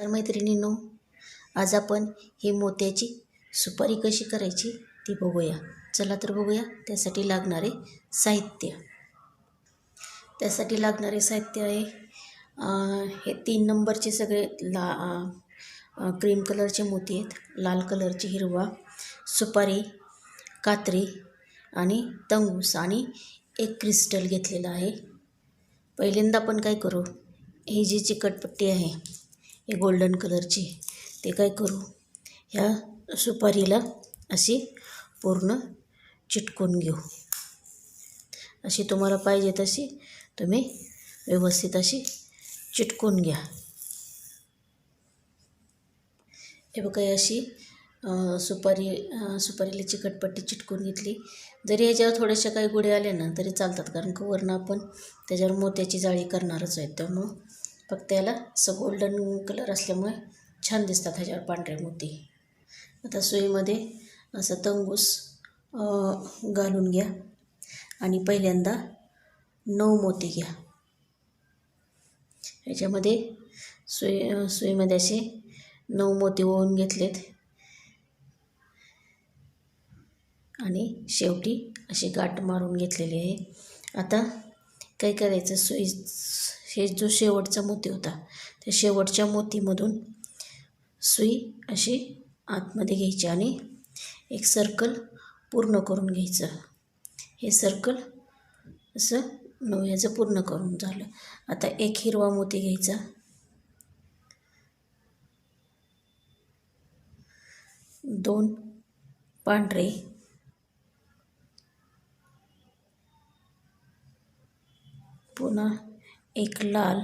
तर मैत्रिणींनो आज आपण ही मोत्याची सुपारी कशी करायची ती बघूया. चला तर बघूया त्यासाठी लागणारे साहित्य. त्यासाठी लागणारे साहित्य आहे हे तीन नंबरचे सगळे ला क्रीम कलरचे मोती आहेत. लाल कलरचे हिरवा सुपारी कात्री आणि तंगूस आणि एक क्रिस्टल घेतलेला आहे. पहिल्यांदा आपण काय करू? ही जी चिकटपट्टी आहे हे गोल्डन कलरची ते काय करू? ह्या सुपारीला अशी पूर्ण चिटकून घेऊ. अशी तुम्हाला पाहिजे तशी तुम्ही व्यवस्थित अशी चिटकून घ्या. हे बघा अशी सुपारी सुपारीला चिकटपट्टी चिटकून घेतली. जरी याच्यावर थोड्याशा काही गुढे आल्या ना तरी चालतात. कारण का वरनं आपण त्याच्यावर मोत्याची जाळी करणारच आहे. त्यामुळं फक्त याला असं गोल्डन कलर असल्यामुळे छान दिसतात ह्याच्यावर पांढरे मोती. आता सुईमध्ये असं तंगूस घालून घ्या. आणि पहिल्यांदा नऊ मोती घ्या. ह्याच्यामध्ये सुई सुईमध्ये असे नऊ मोती ओवून घेतलेत. आणि शेवटी अशी गाठ मारून घेतलेली आहे. आता काय करायचं? सुई हे जो शेवटचा मोती होता त्या शेवटच्या मोतीमधून सुई अशी आतमध्ये घ्यायची आणि एक सर्कल पूर्ण करून घ्यायचं. हे सर्कल असं नव्याचं पूर्ण करून झालं. आता एक हिरवा मोती घ्यायचा. दोन पांढरे. पुन्हा एक लाल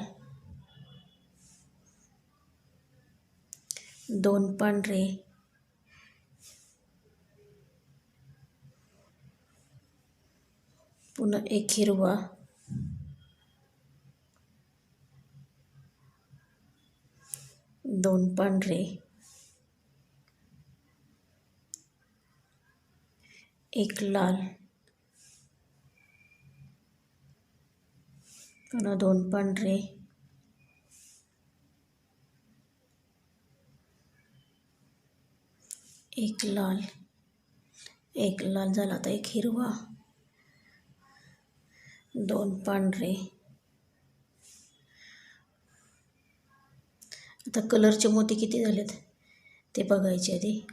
दोन पांढरे पुन्हा एक हिरवा दोन पांढरे एक लाल. पुन्हा दोन पांढरे एक लाल. एक लाल झाला आता एक हिरवा. दोन पांढरे आता कलरचे मोती किती झालेत? ते बघायचे आधी.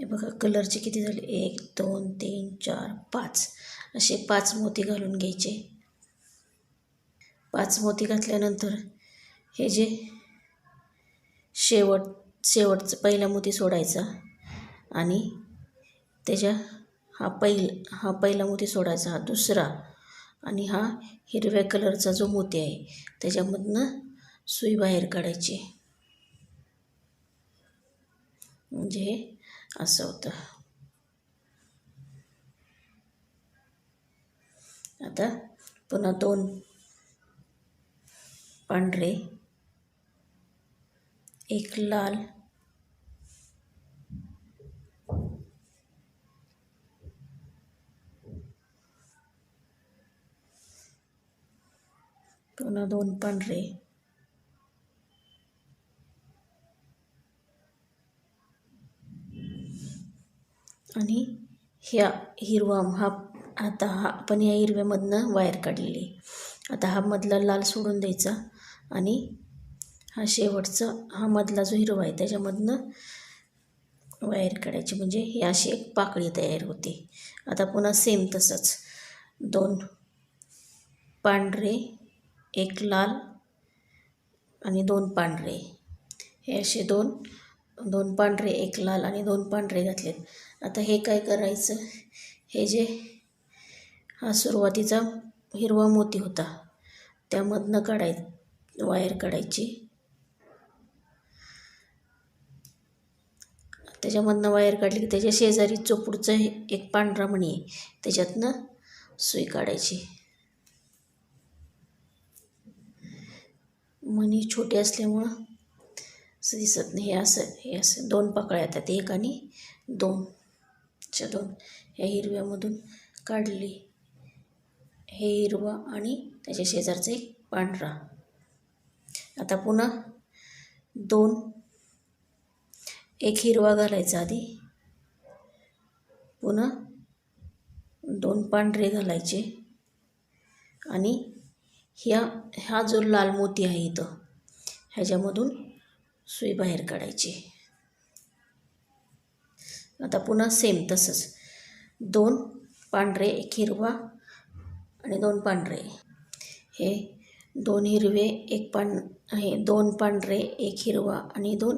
हे बघा कलरचे किती झाले? एक दोन तीन चार पाच. असे पाच मोती घालून घ्यायचे. पाच मोती घातल्यानंतर हे जे शेवट शेवटचं पहिला मोती सोडायचा आणि त्याच्या हा पहिल हा पहिला मोती सोडायचा हा दुसरा आणि हा हिरव्या कलरचा जो मोती आहे त्याच्यामधनं सुई बाहेर काढायची. म्हणजे असं होतं. आता पुन्हा दोन पांढरे एक लाल पुन्हा दोन पांढरे आणि ह्या हिरवा हा आता हा आपण ह्या हिरव्यामधनं वायर काढलेली. आता हा मधला लाल सोडून द्यायचा आणि हा शेवटचा हा मधला जो हिरवा आहे त्याच्यामधनं वायर काढायची. म्हणजे ही अशी एक पाकळी तयार होते. आता पुन्हा सेम तसंच. दोन पांढरे एक लाल आणि दोन पांढरे. हे असे दोन दोन पांढरे एक लाल आणि दोन पांढरे घातलेत. आता हे काय करायचं? हे जे हा सुरुवातीचा हिरवा मोती होता. त्यामधनं काढाय वायर काढायची. त्याच्यामधनं वायर काढली की त्याच्या शेजारी चोपुडचं हे एक पांढरा मणी आहे त्याच्यातनं सुई काढायची. मणी छोटे असल्यामुळं असं दिसत नाही. हे असं हे असं दोन पाकळ्या येतात एक आणि दोन. अशा दोन ह्या हिरव्यामधून काढली. हे हिरवा आणि त्याच्या शेजारचा एक पांढरा. आता पुन्हा दोन. एक हिरवा घालायचा आधी. पुन्हा दोन पांढरे घालायचे. आणि ह्या हा जो लाल मोती आहे इथं ह्याच्यामधून सुई बाहेर काढायची. आता पुन्हा सेम तसंच. दोन पांढरे एक हिरवा आणि दोन पांढरे. हे दोन हिरवे एक पां हे दोन पांढरे एक हिरवा आणि दोन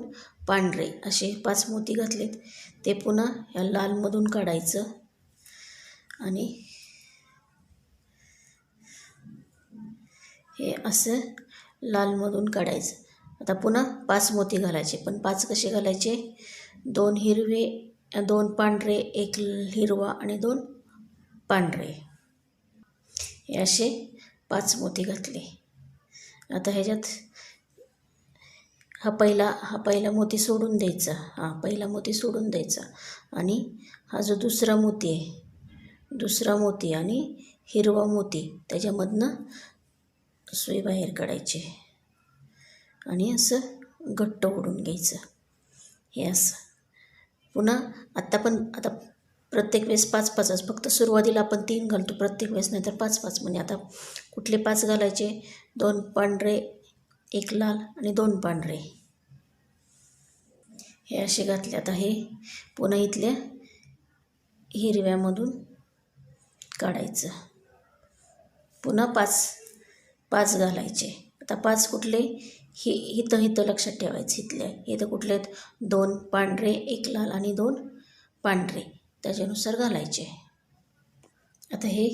पांढरे असे पाच मोती घातलेत. ते पुन्हा या लालमधून काढायचं आणि हे असं लालमधून काढायचं. आता पुन्हा पाच मोती घालायचे पण पाच कसे घालायचे? दोन हिरवे दोन पांढरे एक हिरवा आणि दोन पांढरे. हे असे पाच मोती घातले. आता ह्याच्यात हा पहिला हा पहिला मोती सोडून द्यायचा. हा पहिला मोती सोडून द्यायचा. आणि हा जो दुसरा मोती आहे दुसरा मोती आणि हिरवा मोती त्याच्यामधनं सुई बाहेर काढायची. आणि असं घट्ट ओढून घ्यायचं. हे असं. पुन्हा आत्ता पण आता प्रत्येक वेळेस पाच पाचच फक्त सुरुवातीला आपण तीन घालतो प्रत्येक वेळेस नाही तर पाच पाच. म्हणजे आता कुठले पाच घालायचे? दोन पांढरे एक लाल आणि दोन पांढरे. हे असे घातले. आता हे पुन्हा इथल्या हिरव्यामधून काढायचं. पुन्हा पाच पाच घालायचे. आता पाच कुठले? ही हिथं हिथं लक्षात ठेवायचं इथल्या इथं कुठले आहेत? दोन पांढरे एक लाल आणि दोन पांढरे. त्याच्यानुसार घालायचे. आता हे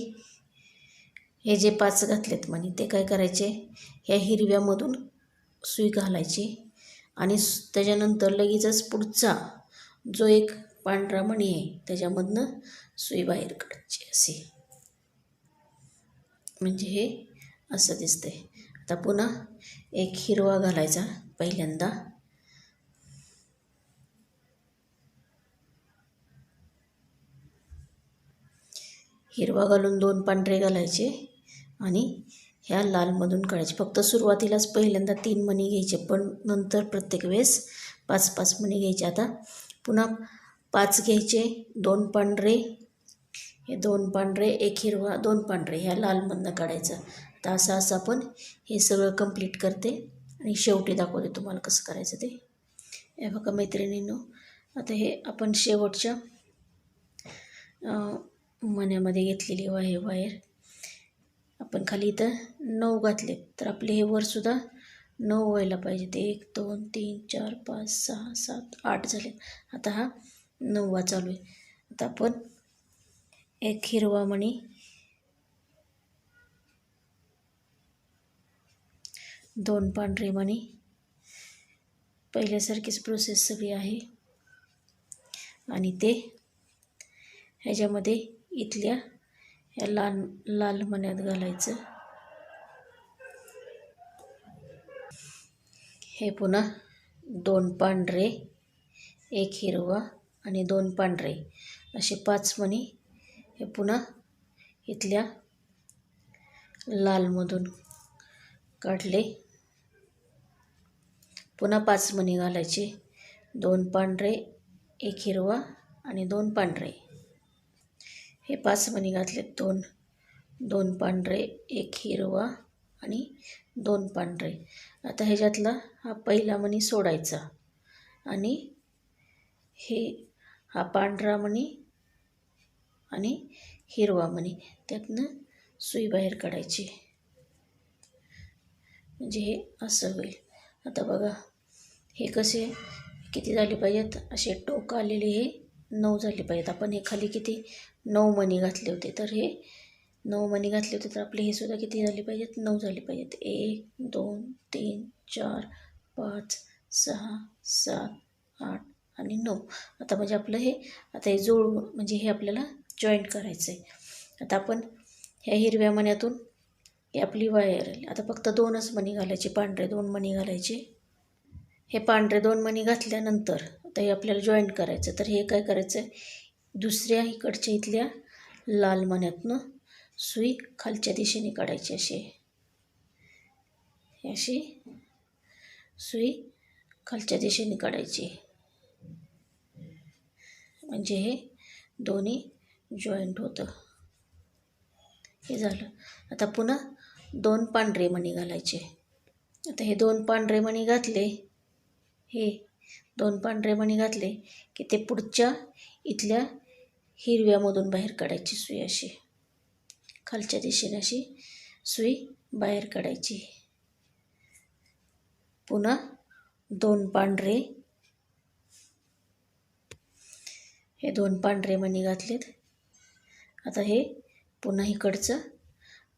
हे जे पाच घातलेत म्हणे ते काय करायचे? ह्या हिरव्यामधून सुई घालायची आणि त्याच्यानंतर लगेचच पुढचा जो एक पांढरा मणी आहे त्याच्यामधनं सुई बाहेर काढायची असे म्हणजे हे असं दिसतंय. आता पुन्हा एक हिरवा घालायचा पहिल्यांदा. हिरवा घालून दोन पांढरे घालायचे आणि ह्या लालमधून काढायचे. फक्त सुरुवातीलाच पहिल्यांदा तीन मणी घ्यायचे पण नंतर प्रत्येक वेळेस पाच पाच मणी घ्यायचे. आता पुन्हा पाच घ्यायचे दोन पांढरे हे दोन पांढरे एक हिरवा दोन पांढरे ह्या लालमधनं काढायचं. तर असं असं आपण हे सगळं कंप्लीट करते. आणि शेवटी दाखवते तुम्हाला कसं करायचं ते. हे बघा मैत्रिणींनो आता हे आपण शेवटच्या मण्यामध्ये घेतलेली आहे वायर. आपण खाली इथं नऊ घातले. तर आपले हे वरसुद्धा नऊ व्हायला पाहिजे. ते एक दोन तीन चार पाच सहा सात आठ झाले. आता हा नववा चालू आहे. आता आपण एक हिरवा मणी दोन पांढरे मणी. पहिल्यासारखीच प्रोसेस सगळी आहे. आणि ते ह्याच्यामध्ये इथल्या ह्या लाल लाल मण्यात घालायचं. हे पुन्हा दोन पांढरे एक हिरवा आणि दोन पांढरे. असे पाच मणी हे पुन्हा इथल्या लालमधून काढले. पुन्हा पाच मणी घालायचे. दोन पांढरे एक हिरवा आणि दोन पांढरे. हे पाच मणी घातलेत दोन. दोन पांढरे एक हिरवा आणि दोन पांढरे. आता ह्याच्यातला हा पहिला मणी सोडायचा. आणि हे हा पांढरा मणी आणि हिरवा मणी त्यातनं सुई बाहेर काढायची. म्हणजे हे असं होईल. आता बघा हे कसे? किती झाले पाहिजेत? असे टोक आलेले हे नऊ झाले पाहिजेत. आपण हे खाली किती? नऊ मणी घातले होते. तर हे नऊ मणी घातले होते तर आपले हे सुद्धा किती झाले पाहिजेत? नऊ झाले पाहिजेत. एक दोन तीन चार पाच सहा सात आठ आणि नऊ. आता म्हणजे आपलं हे आता हे जोड म्हणजे हे आपल्याला जॉईंट करायचं आहे आता आपण ह्या हिरव्या मण्यातून हे आपली वायर आली. आता फक्त दोनच मणी घालायचे पांढरे दोन मणी घालायचे. हे पांढरे दोन मणी घातल्यानंतर आता हे आपल्याला जॉईंट करायचं. तर हे काय करायचं? दुसऱ्या इकडच्या इथल्या लाल मण्यातनं सुई खालच्या दिशेने काढायची अशी. अशी सुई खालच्या दिशेने काढायची. म्हणजे हे दोन्ही जॉईंट होतं. हे झालं. आता पुन्हा दोन पांढरे मणी घालायचे. आता हे दोन पांढरे मणी घातले हे दोन पांढरे मणी घातले की ते पुढच्या इथल्या हिरव्यामधून बाहेर काढायची सुई अशी. खालच्या दिशेने अशी सुई बाहेर काढायची. पुन्हा दोन पांढरे. हे दोन पांढरे मणी घातलेत. आता हे पुन्हा इकडचं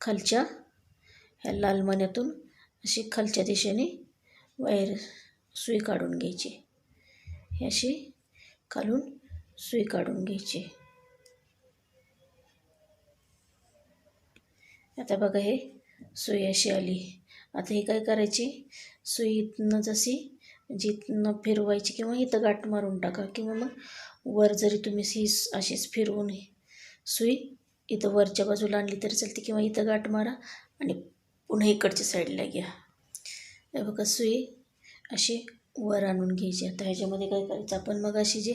खालच्या ह्या लाल मण्यातून अशी खालच्या दिशेने बाहेर सुई काढून घ्यायची. ही अशी खालून सुई काढून घ्यायची. आता बघा हे सुई अशी आली. आता हे काय करायची? सुई इथनं जशी म्हणजे जिथनं फिरवायची किंवा इथं गाठ मारून टाका किंवा मग वर जरी तुम्ही ही अशीच फिरवून सुई इथं वरच्या बाजूला आणली तरी चालते किंवा इथं गाठ मारा आणि पुन्हा इकडच्या साईडला घ्या. बघा सुई अशी वर आणून घ्यायची. आता ह्याच्यामध्ये काय करायचं? आपण मग अशी जे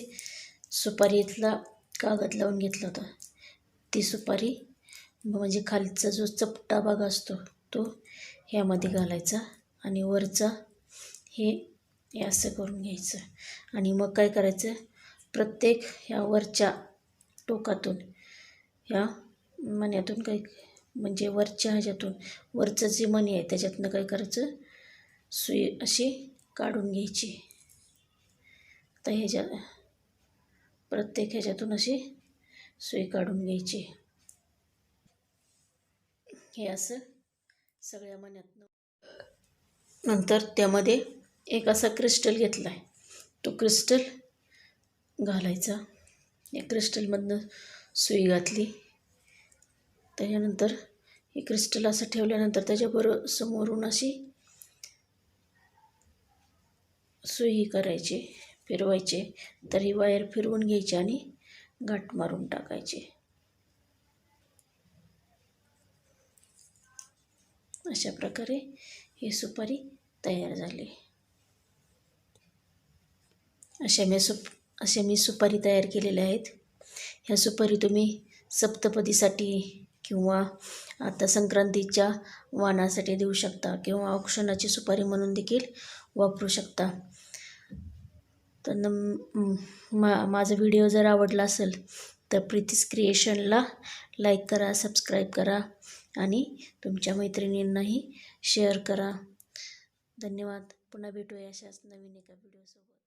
सुपारी इथला कागद लावून घेतला होता ती सुपारी म्हणजे खालचा जो चपटा भाग असतो तो ह्यामध्ये घालायचा आणि वरचा हे हे असं करून घ्यायचं. आणि मग काय करायचं? प्रत्येक ह्या वरच्या टोकातून ह्या मण्यातून काही म्हणजे वरच्या ह्याच्यातून वरचं जे मणी आहे त्याच्यातनं काय करायचं? सुई अशी काढून घ्यायची. तर ह्याच्या प्रत्येक ह्याच्यातून अशी सुई काढून घ्यायची. हे असं सगळ्या मण्यातनं नंतर त्यामध्ये एक असा क्रिस्टल घेतला आहे तो क्रिस्टल घालायचा. या क्रिस्टलमधनं सुई घातली. त्याच्यानंतर हे क्रिस्टल असं ठेवल्यानंतर त्याच्याबरोबर समोरून अशी सुई करायची फिरवायचे. तर ही वायर फिरवून घ्यायची आणि गाठ मारून टाकायची. अशा प्रकारे ही सुपारी तयार झाली. अशा मी सुप अशा मी सुपारी तयार केलेल्या आहेत. ह्या सुपारी तुम्ही सप्तपदीसाठी किंवा आता संक्रांतीच्या वाणासाठी देऊ शकता किंवा औक्षणाची सुपारी म्हणून देखील वापरू शकता. तर न मा माझा व्हिडिओ जर आवडला असेल तर प्रीतीस क्रिएशनला लाईक करा सबस्क्राईब करा आणि तुमच्या मैत्रिणींनाही शेअर करा. धन्यवाद. पुन्हा भेटूया अशाच नवीन एका व्हिडिओसोबत